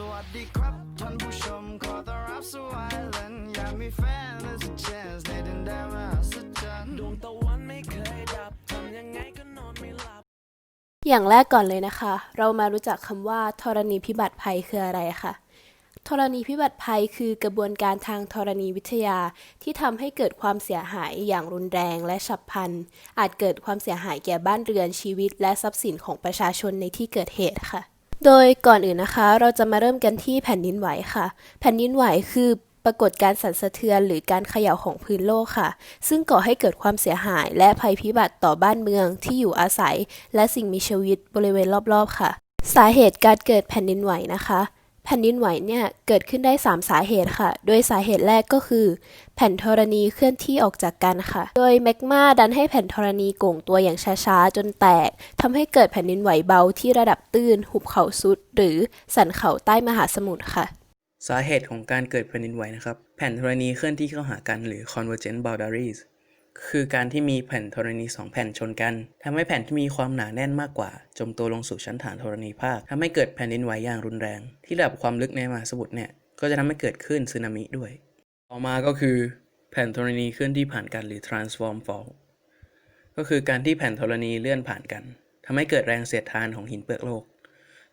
สวัสดีครับท่านผู้ชมขอต้อนรับสู่ไอแลนด์อยากมีแฟนและสัก chance ในดินแดนมหัศจรรย์ดวงตะวันไม่เคยดับทำยังไงก็นอนไม่หลับ อย่างแรกก่อนเลยนะคะ เรามารู้จักคำว่าธรณีพิบัติภัยคืออะไรคะ่ะธรณีพิบัติภัยคือกระบวนการทางธรณีวิทยา ที่ทำให้เกิดความเสียหายอย่างรุนแรงและฉับพลัน อาจเกิดความเสียหายแก่บ้านเรือนชีวิต และทรัพย์สินของประชาชนในที่เกิดเหตุค่ะ โดยก่อนอื่นนะคะ เราจะมาเริ่มกันที่แผ่นดินไหวค่ะ แผ่นดินไหวคือปรากฏการสั่นสะเทือนหรือการเขย่าของพื้นโลกค่ะ ซึ่งก่อให้เกิดความเสียหายและภัยพิบัติต่อบ้านเมืองที่อยู่อาศัย และสิ่งมีชีวิตบริเวณรอบๆค่ะ สาเหตุการเกิดแผ่นดินไหวนะคะ แผ่นดินไหวเนี่ยเกิดขึ้นได้ 3 สาเหตุค่ะ โดยสาเหตุแรกก็คือ แผ่นธรณีเคลื่อนที่ออกจากกันค่ะ โดยแมกมาดันให้แผ่นธรณีโก่งตัวอย่างช้าๆ จนแตกทำให้เกิดแผ่นดินไหวเบาที่ระดับตื้น หุบเขาซุด หรือสันเขาใต้มหาสมุทรค่ะ สาเหตุของการเกิดแผ่นดินไหวนะครับ แผ่นธรณีเคลื่อนที่เข้าหากันหรือ convergent boundaries คือการที่มีแผ่นธรณีสองแผ่นชนกันทำให้แผ่นที่มีความหนาแน่นมากกว่า จมตัวลงสู่ชั้นฐานธรณีภาคทำให้เกิดแผ่นดินไหวอย่างรุนแรง ที่ระดับความลึกในมหาสมุทรเนี่ยก็จะทำให้เกิดคลื่นสึนามิด้วย ต่อมาก็คือแผ่นธรณีเคลื่อนที่ผ่านกันหรือ transform fault ก็คือการที่แผ่นธรณีเลื่อนผ่านกันทำให้เกิดแรงเสียดทานของหินเปลือกโลก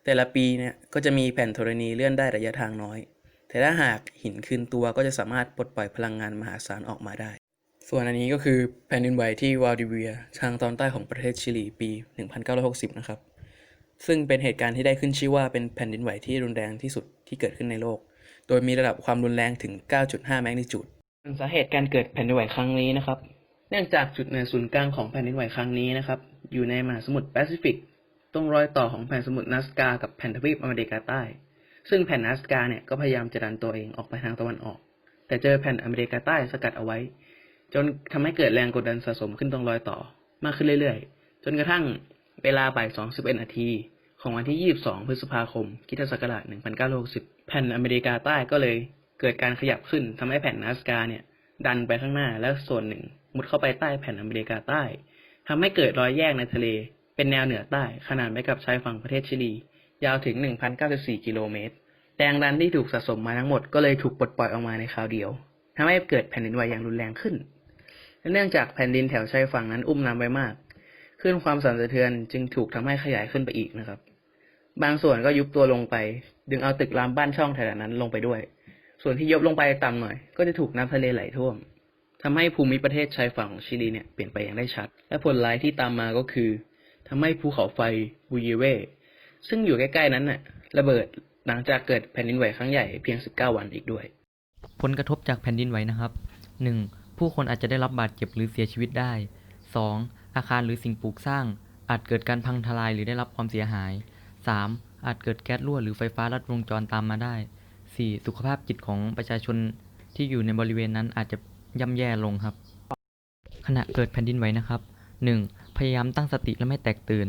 แต่ละปีเนี่ยก็จะมีแผ่นธรณีเลื่อนได้ระยะทางน้อย แต่ถ้าหากหินคืนตัวก็จะสามารถปลดปล่อยพลังงานมหาศาลออกมาได้ ส่วนอันนี้ก็คือแผ่นดินไหวที่วาลดิเวีย ทางตอนใต้ของประเทศชิลีปี 1960 นะครับ ซึ่งเป็นเหตุการณ์ที่ได้ขึ้นชื่อว่าเป็นแผ่นดินไหวที่รุนแรงที่สุดที่เกิดขึ้นในโลก โดยมีระดับความรุนแรงถึง 9.5 แมกนิจูดสาเหตุการเกิดแผ่นดินไหวครั้งนี้นะครับ เนื่องจากจุดเหนือศูนย์กลางของแผ่นดินไหวครั้งนี้นะครับ อยู่ในมหาสมุทรแปซิฟิก ตรงรอยต่อของแผ่นสมุทรนัสกา กับแผ่นทวีปอเมริกาใต้ ซึ่งแผ่นนัสกาเนี่ยก็พยายามจะดันตัวเองออกไปทางตะวันออก แต่เจอแผ่นอเมริกาใต้สกัดเอาไว้ จนทำให้เกิดแรงกดดันสะสมขึ้นตรงรอยต่อมากขึ้นเรื่อยๆ จนกระทั่งเวลาบ่าย2 1นาทีของวันที่ 22 พฤษภาคมคิศักราช1960 แผ่นอเมริกาใต้ก็เลยเกิดการขยับขึ้นทำให้แผ่นนัสกาเนี่ย ดันไปข้างหน้าแล้วส่วนหนึ่ง มุดเข้าไปใต้แผ่นอเมริกาใต้ทำให้เกิดรอยแยกในทะเล เป็นแนวเหนือใต้ ขนาดไปกับชายฝั่งประเทศชิลี ยาวถึง 1,094 กิโลเมตร แรงดันที่ถูกสะสมมาทั้งหมดก็เลยถูกปลดปล่อยออกมาในคราวเดียวทำให้เกิดแผ่นดินไหวอย่างรุนแรงขึ้น เนื่องจากแผ่นดินแถวชายฝั่งนั้นอุ้มน้ำไว้มากคลื่นความสั่นสะเทือนจึงถูกทำให้ขยายขึ้นไปอีกนะครับ บางส่วนก็ยุบตัวลงไป ดึงเอาตึกรามบ้านช่องแถวนั้นลงไปด้วย ส่วนที่ยบลงไปต่ำหน่อย ก็จะถูกน้ำทะเลไหลท่วมทำให้ภูมิประเทศชายฝั่งของชิลีเนี่ยเปลี่ยนไปอย่างได้ชัด และผลร้ายที่ตามมาก็คือทำให้ภูเขาไฟบูเยเว ซึ่งอยู่ใกล้ๆนั้นน่ะระเบิดหลังจากเกิดแผ่นดินไหวครั้งใหญ่เพียง 19 วันอีกด้วย ผลกระทบจากแผ่นดินไหวนะครับ 1. ผู้คนอาจจะได้รับบาดเจ็บหรือเสียชีวิตได้ 2. อาคารหรือสิ่งปลูกสร้าง อาจเกิดการพังทลายหรือได้รับความเสียหาย 3. อาจเกิดแก๊สรั่วหรือไฟฟ้าลัดวงจรตามมาได้ 4. สุขภาพจิตของประชาชนที่อยู่ในบริเวณนั้นอาจจะย่ำแย่ลงครับ ขณะเกิดแผ่นดินไหวนะครับ 1. พยายามตั้งสติและไม่แตกตื่น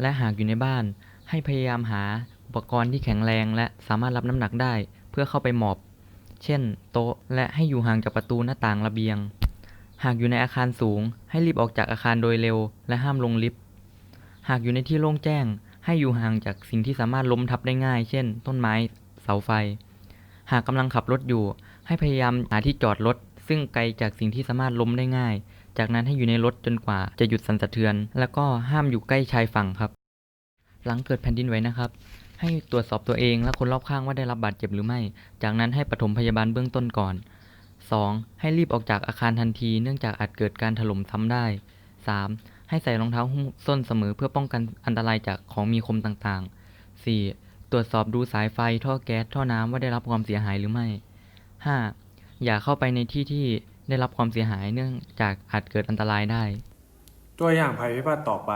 และหากอยู่ในบ้าน ให้พยายามหาอุปกรณ์ที่แข็งแรงและสามารถรับน้ำหนักได้ เพื่อเข้าไปหมอบ เช่น โต๊ะ และให้อยู่ห่างจากประตูหน้าต่างระเบียง หากอยู่ในอาคารสูง ให้รีบออกจากอาคารโดยเร็ว และห้ามลงลิฟต์ หากอยู่ในที่โล่งแจ้ง ให้อยู่ห่างจากสิ่งที่สามารถล้มทับได้ง่าย เช่น ต้นไม้ เสาไฟ หากกำลังขับรถอยู่ ให้พยายามหาที่จอดรถ ซึ่งไกลจากสิ่งที่สามารถล้มได้ง่าย จากนั้นให้อยู่ในรถจนกว่าจะหยุดสั่นสะเทือน แล้วก็ห้ามอยู่ใกล้ชายฝั่งครับ หลังเกิดแผ่นดินไหวนะครับ ให้ตรวจสอบตัวเองและคนรอบข้างว่าได้รับบาดเจ็บหรือไม่ จากนั้นให้ปฐมพยาบาลเบื้องต้นก่อน 2. ให้รีบออกจากอาคารทันทีเนื่องจากอาจเกิดการถล่มซ้ำได้ 3. ให้ใส่รองเท้าหุ้มส้นเสมอเพื่อป้องกันอันตรายจากของมีคมต่างๆ 4. ตรวจสอบดูสายไฟท่อแก๊สท่อน้ำว่าได้รับความเสียหายหรือไม่ 5. อย่าเข้าไปในที่ที่ได้รับความเสียหายเนื่องจากอาจเกิดอันตรายได้ ตัวอย่างภัยพิบัติต่อไป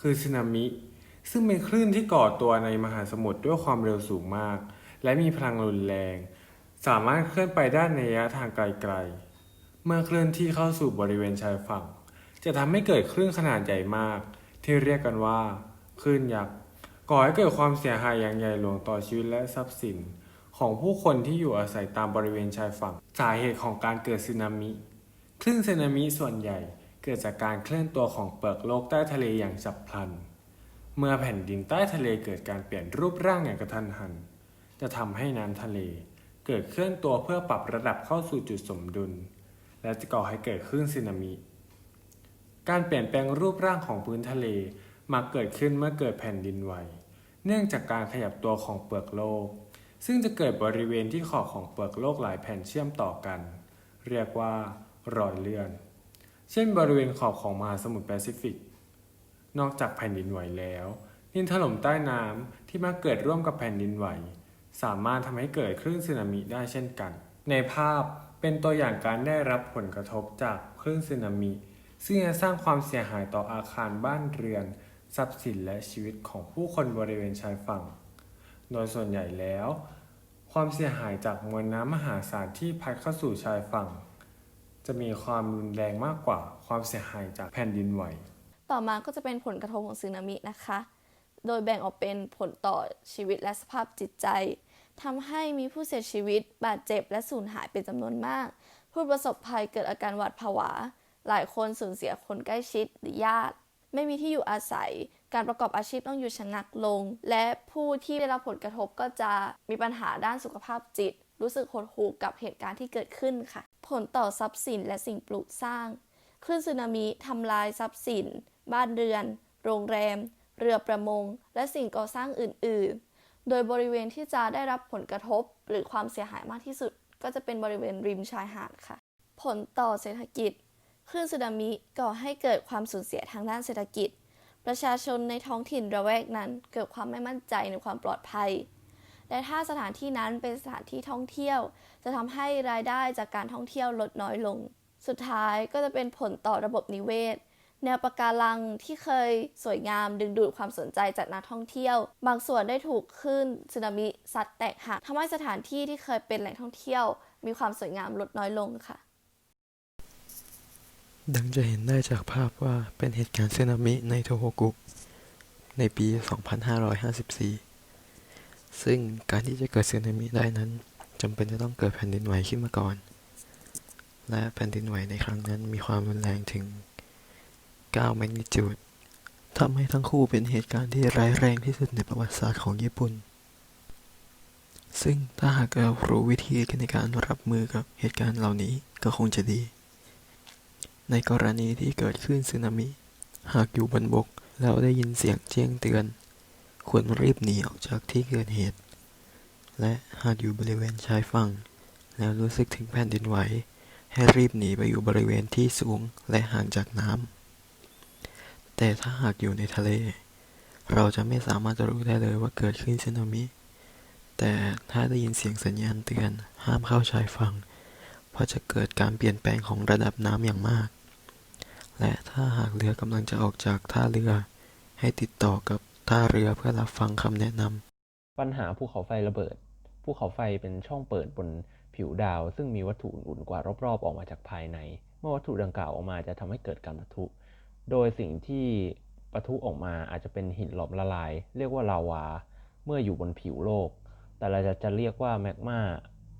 คือสึนามิ ซึ่งเป็นคลื่นที่ก่อตัวในมหาสมุทรด้วยความเร็วสูงมาก และมีพลังรุนแรง สามารถเคลื่อนไปได้ในระยะทางไกลๆ เมื่อเคลื่อนที่เข้าสู่บริเวณชายฝั่ง จะทำให้เกิดคลื่นขนาดใหญ่มาก ที่เรียกกันว่าคลื่นยักษ์ก่อให้เกิดความเสียหายอย่างใหญ่หลวงต่อชีวิตและทรัพย์สิน ของผู้คนที่อยู่อาศัยตามบริเวณชายฝั่ง สาเหตุของการเกิดสึนามิคลื่นสึนามิส่วนใหญ่เกิดจากการเคลื่อนตัวของเปลือกโลกใต้ทะเลอย่างฉับพลัน เมื่อแผ่นดินใต้ทะเลเกิดการเปลี่ยนรูปร่างอย่างกระทันหัน จะทำให้น้ำทะเลเกิดเคลื่อนตัวเพื่อปรับระดับเข้าสู่จุดสมดุล และจะก่อให้เกิดคลื่นสึนามิ การเปลี่ยนแปลงรูปร่างของพื้นทะเลมักเกิดขึ้นเมื่อเกิดแผ่นดินไหว เนื่องจากการขยับตัวของเปลือกโลก ซึ่งจะเกิดบริเวณที่ขอบของเปลือกโลกหลายแผ่นเชื่อมต่อกัน เรียกว่ารอยเลื่อน เช่นบริเวณขอบของมหาสมุทรแปซิฟิก นอกจากแผ่นดินไหวแล้ว ดินถล่มใต้น้ำที่มาเกิดร่วมกับแผ่นดินไหว สามารถทำให้เกิดคลื่นสึนามิได้เช่นกัน ในภาพเป็นตัวอย่างการได้รับผลกระทบจากคลื่นสึนามิ ซึ่งจะสร้างความเสียหายต่ออาคารบ้านเรือน ทรัพย์สินและชีวิตของผู้คนบริเวณชายฝั่ง โดยส่วนใหญ่แล้ว ความเสียหายจากมวลน้ำมหาศาลที่พัดเข้าสู่ชายฝั่ง จะมีความรุนแรงมากกว่าความเสียหายจากแผ่นดินไหว ต่อมาก็จะเป็นผลกระทบของสึนามินะคะ โดยแบ่งออกเป็นผลต่อชีวิตและสภาพจิตใจทำให้มีผู้เสียชีวิต บาดเจ็บและสูญหายเป็นจำนวนมาก ผู้ประสบภัยเกิดอาการหวาดผวา หลายคนสูญเสียคนใกล้ชิดหรือญาติ ไม่มีที่อยู่อาศัย การประกอบอาชีพต้องอยู่ชะงักลง และผู้ที่ได้รับผลกระทบก็จะมีปัญหาด้านสุขภาพจิต รู้สึกหดหู่กับเหตุการณ์ที่เกิดขึ้นค่ะ ผลต่อทรัพย์สินและสิ่งปลูกสร้างคลื่นสึนามิทำลายทรัพย์สิน บ้านเรือน โรงแรม เรือประมง และสิ่งก่อสร้างอื่น ๆ โดยบริเวณที่จะได้รับผลกระทบหรือความเสียหายมากที่สุด ก็จะเป็นบริเวณริมชายหาดค่ะ ผลต่อเศรษฐกิจ คลื่นสึนามิก่อให้เกิดความสูญเสียทางด้านเศรษฐกิจ ประชาชนในท้องถิ่นระแวกนั้น เกิดความไม่มั่นใจในความปลอดภัยและถ้าสถานที่นั้นเป็นสถานที่ท่องเที่ยว จะทำให้รายได้จากการท่องเที่ยวลดน้อยลง สุดท้ายก็จะเป็นผลต่อระบบนิเวศ แนวปะการังที่เคยสวยงามดึงดูดความสนใจจากนักท่องเที่ยว บางส่วนได้ถูกคลื่นสึนามิซัดแตกหักทำให้สถานที่ที่เคยเป็นแหล่งท่องเที่ยว มีความสวยงามลดน้อยลงค่ะ ดังจะเห็นได้จากภาพว่าเป็นเหตุการณ์สึนามิในโทโฮกุในปี 2554 ซึ่งการที่จะเกิดสึนามิได้นั้นจำเป็นจะต้องเกิดแผ่นดินไหวขึ้นมาก่อน และแผ่นดินไหวในครั้งนั้นมีความรุนแรงถึง 9แมกนิจูดทำให้ทั้งคู่เป็นเหตุการณ์ที่ร้ายแรงที่สุดในประวัติศาสตร์ของญี่ปุ่น ซึ่งถ้าหากเรารู้วิธีในการรับมือกับเหตุการณ์เหล่านี้ก็คงจะดี ในกรณีที่เกิดขึ้นสึนามิ หากอยู่บนบกแล้วได้ยินเสียงแจ้งเตือน ควรรีบหนีออกจากที่เกิดเหตุ และหากอยู่บริเวณชายฝั่ง แล้วรู้สึกถึงแผ่นดินไหว ให้รีบหนีไปอยู่บริเวณที่สูงและห่างจากน้ำ แต่ถ้าหากอยู่ในทะเล เราจะไม่สามารถจะรู้ได้เลยว่าเกิดขึ้นสึนามิ แต่ถ้าได้ยินเสียงสัญญาณเตือนห้ามเข้าชายฝั่ง เพราะจะเกิดการเปลี่ยนแปลงของระดับน้ำอย่างมาก และถ้าหากเรือกำลังจะออกจากท่าเรือ ให้ติดต่อกับท่าเรือเพื่อรับฟังคำแนะนำ ปัญหาภูเขาไฟระเบิด ภูเขาไฟเป็นช่องเปิดบนผิวดาว ซึ่งมีวัตถุอุ่นๆกว่ารอบๆออกมาจากภายใน เมื่อวัตถุดังกล่าวออกมาจะทำให้เกิดการปะทุ โดยสิ่งที่ปะทุออกมาอาจจะเป็นหินหลอมละลาย เรียกว่าลาวา เมื่ออยู่บนผิวโลก แต่เราจะจะเรียกว่าแมกมา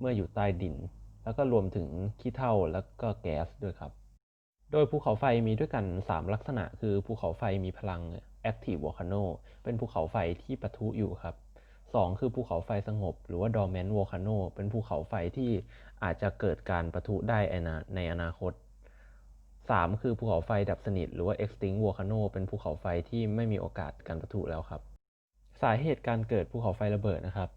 เมื่ออยู่ใต้ดิน แล้วก็รวมถึงขี้เถ้าแล้วก็แก๊สด้วยครับ โดยภูเขาไฟมีด้วยกัน 3 ลักษณะ คือภูเขาไฟมีพลัง Active Volcano เป็นภูเขาไฟที่ปะทุอยู่ครับ 2 คือภูเขาไฟสงบ หรือว่า Dormant Volcano เป็นภูเขาไฟที่อาจจะเกิดการปะทุได้ในอนาคต 3 คือภูเขาไฟดับสนิท หรือว่า Extinct Volcano เป็นภูเขาไฟที่ไม่มีโอกาสการปะทุแล้วครับ สาเหตุการเกิดภูเขาไฟระเบิดนะครับ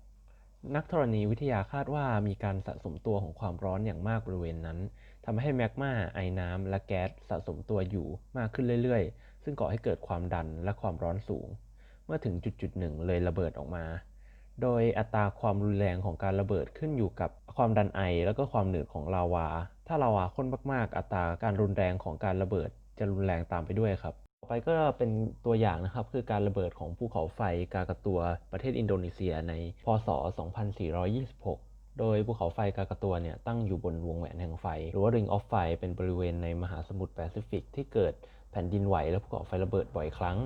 นักธรณีวิทยาคาดว่ามีการสะสมตัวของความร้อนอย่างมากบริเวณนั้นทำให้แมกมาไอน้ำและแก๊สสะสมตัวอยู่มากขึ้นเรื่อยๆ ซึ่งก่อให้เกิดความดันและความร้อนสูง เมื่อถึงจุดๆหนึ่งเลยระเบิดออกมา โดยอัตราความรุนแรงของการระเบิดขึ้นอยู่กับความดันไอ แล้วก็ความหนืดของลาวา ถ้าลาวาข้นมากๆ อัตราการรุนแรงของการระเบิดจะรุนแรงตามไปด้วยครับ ต่อไปก็เป็นตัวอย่างนะครับ คือการระเบิดของภูเขาไฟกากตัวประเทศอินโดนีเซียใน พศ 2426โดยภูเขาไฟกากตัวเนี่ยตั้งอยู่บนวงแหวนแห่งไฟ หรือว่า Ring of Fire เป็นบริเวณในมหาสมุทรแปซิฟิกที่เกิดแผ่นดินไหวและภูเขาไฟระเบิดบ่อยครั้ง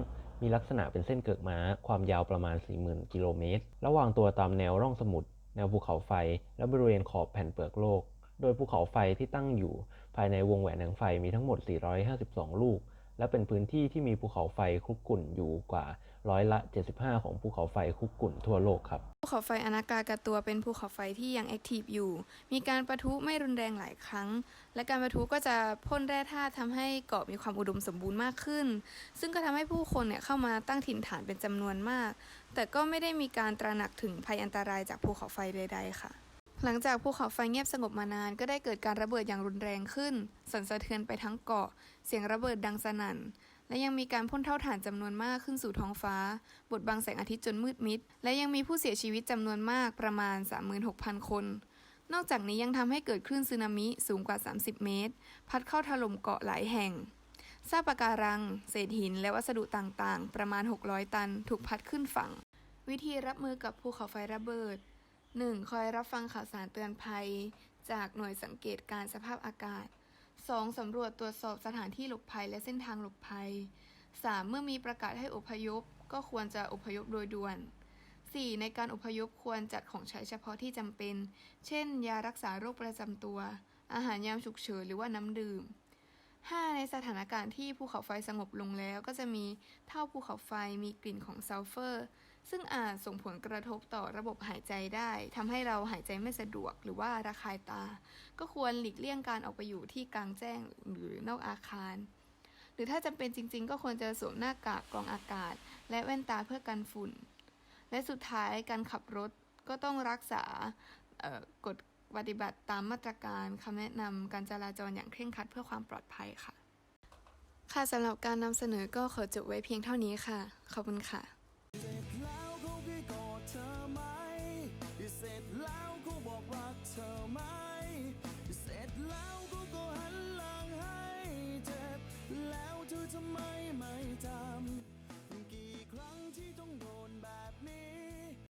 มีลักษณะเป็นเส้นเกิกม้า ความยาวประมาณ 40,000 กิโลเมตร ระหว่างตัวตามแนวร่องสมุทร แนวภูเขาไฟ และบริเวณขอบแผ่นเปลือกโลก โดยภูเขาไฟที่ตั้งอยู่ภายในวงแหวนแห่งไฟมีทั้งหมด 452 ลูก และเป็นพื้นที่ที่มีภูเขาไฟคลุกกลุ่นอยู่กว่า ร้อยละ 75 ของภูเขาไฟคุกกุ่นทั่วโลกครับ ภูเขาไฟอานากากาตัวเป็นภูเขาไฟที่ยังแอคทีฟอยู่ มีการประทุไม่รุนแรงหลายครั้ง และการประทุก็จะพ่นแร่ธาตุทำให้เกาะมีความอุดมสมบูรณ์มากขึ้น ซึ่งก็ทำให้ผู้คนเนี่ยเข้ามาตั้งถิ่นฐานเป็นจำนวนมาก แต่ก็ไม่ได้มีการตระหนักถึงภัยอันตรายจากภูเขาไฟใดๆค่ะหลังจากภูเขาไฟเงียบสงบมานานก็ได้เกิดการระเบิดอย่างรุนแรงขึ้น สั่นสะเทือนไปทั้งเกาะ เสียงระเบิดดังสนั่น และยังมีการพ่นเท่าฐานจำนวนมากขึ้นสู่ท้องฟ้า บดบังแสงอาทิตย์จนมืดมิด และยังมีผู้เสียชีวิตจำนวนมากประมาณ 36,000 คน นอกจากนี้ยังทำให้เกิดคลื่นสึนามิสูงกว่า 30 เมตร พัดเข้าถล่มเกาะหลายแห่งซากปะการัง เศษหิน และวัสดุต่างๆ ประมาณ 600 ตัน ถูกพัดขึ้นฝั่ง วิธีรับมือกับภูเขาไฟระเบิด 1. คอยรับฟังข่าวสารเตือนภัย จากหน่วยสังเกตการสภาพอากาศ 2. สำรวจตรวจสอบสถานที่หลบภัยและเส้นทางหลบภัย 3. เมื่อมีประกาศให้อพยพ ก็ควรจะอพยพโดยด่วน 4. ในการอพยพควรจัดของใช้เฉพาะที่จำเป็น เช่น ยารักษาโรคประจำตัว อาหารยามฉุกเฉินหรือว่าน้ำดื่ม 5. ในสถานการณ์ที่ภูเขาไฟสงบลงแล้วก็จะมีเท่าภูเขาไฟมีกลิ่นของซัลเฟอร์ ซึ่งอาจส่งผลกระทบต่อระบบหายใจได้ทำให้เราหายใจไม่สะดวกหรือว่าระคายตา ก็ควรหลีกเลี่ยงการออกไปอยู่ที่กลางแจ้งหรือนอกอาคาร หรือถ้าจำเป็นจริง ๆ ก็ควรจะสวมหน้ากากกรองอากาศ และแว่นตาเพื่อกันฝุ่น และสุดท้ายการขับรถก็ต้องรักษากฎปฏิบัติตามมาตรการคำแนะนำการจราจรอย่างเคร่งครัดเพื่อความปลอดภัยค่ะ ค่ะสำหรับการนำเสนอก็ขอจบไว้เพียงเท่านี้ค่ะ ขอบคุณค่ะ